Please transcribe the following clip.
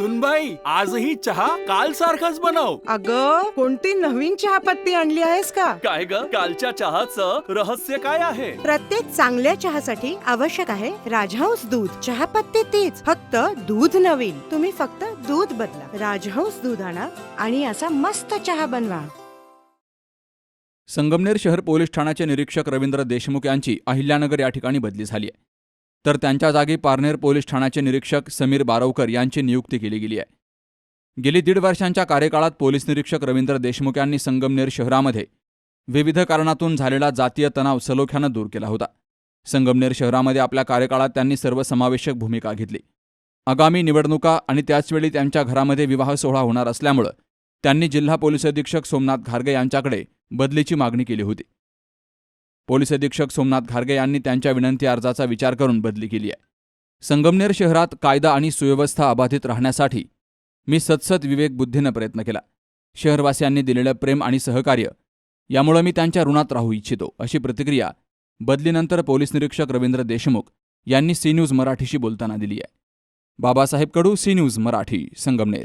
सुनबाई आजही चहा काल सारखाच बनव. अग कोणती नवीन चहापत्ती आणली आहेस का? काय ग? कालच्या चहाचं रहस्य काय आहे? प्रत्येक चांगल्या चहासाठी आवश्यक आहे राजहंस दूध. चहापत्ती तीच फक्त दूध नवीन. तुम्ही फक्त दूध बदला. राजहंस दूध आणा आणि असा मस्त चहा बनवा. संगमनेर शहर पोलीस ठाण्याचे निरीक्षक रवींद्र देशमुख यांची अहिल्यानगर या ठिकाणी बदली झाली आहे. तर त्यांच्या जागी पारनेर पोलीस ठाण्याचे निरीक्षक समीर बारवकर यांची नियुक्ती केली गेली आहे. गेली दीड वर्षांच्या कार्यकाळात पोलीस निरीक्षक रवींद्र देशमुख यांनी संगमनेर शहरामध्ये विविध कारणातून झालेला जातीय तणाव सलोख्यानं दूर केला होता. संगमनेर शहरामध्ये आपल्या कार्यकाळात त्यांनी सर्वसमावेशक भूमिका घेतली. आगामी निवडणुका आणि त्याचवेळी त्यांच्या घरामध्ये विवाह सोहळा होणार असल्यामुळं त्यांनी जिल्हा पोलीस अधीक्षक सोमनाथ घारगे यांच्याकडे बदलीची मागणी केली होती. पोलीस अधीक्षक सोमनाथ खारगे यांनी त्यांच्या विनंती अर्जाचा विचार करून बदली केली आहे. संगमनेर शहरात कायदा आणि सुव्यवस्था अबाधित राहण्यासाठी मी सतसत विवेक बुद्धीनं प्रयत्न केला. शहरवासियांनी दिलेलं प्रेम आणि सहकार्य यामुळं मी त्यांच्या ऋणात राहू इच्छितो अशी प्रतिक्रिया बदलीनंतर पोलीस निरीक्षक रवींद्र देशमुख यांनी सी न्यूज मराठीशी बोलताना दिली आहे. Babasaheb Kadu C news Marathi Sangamner.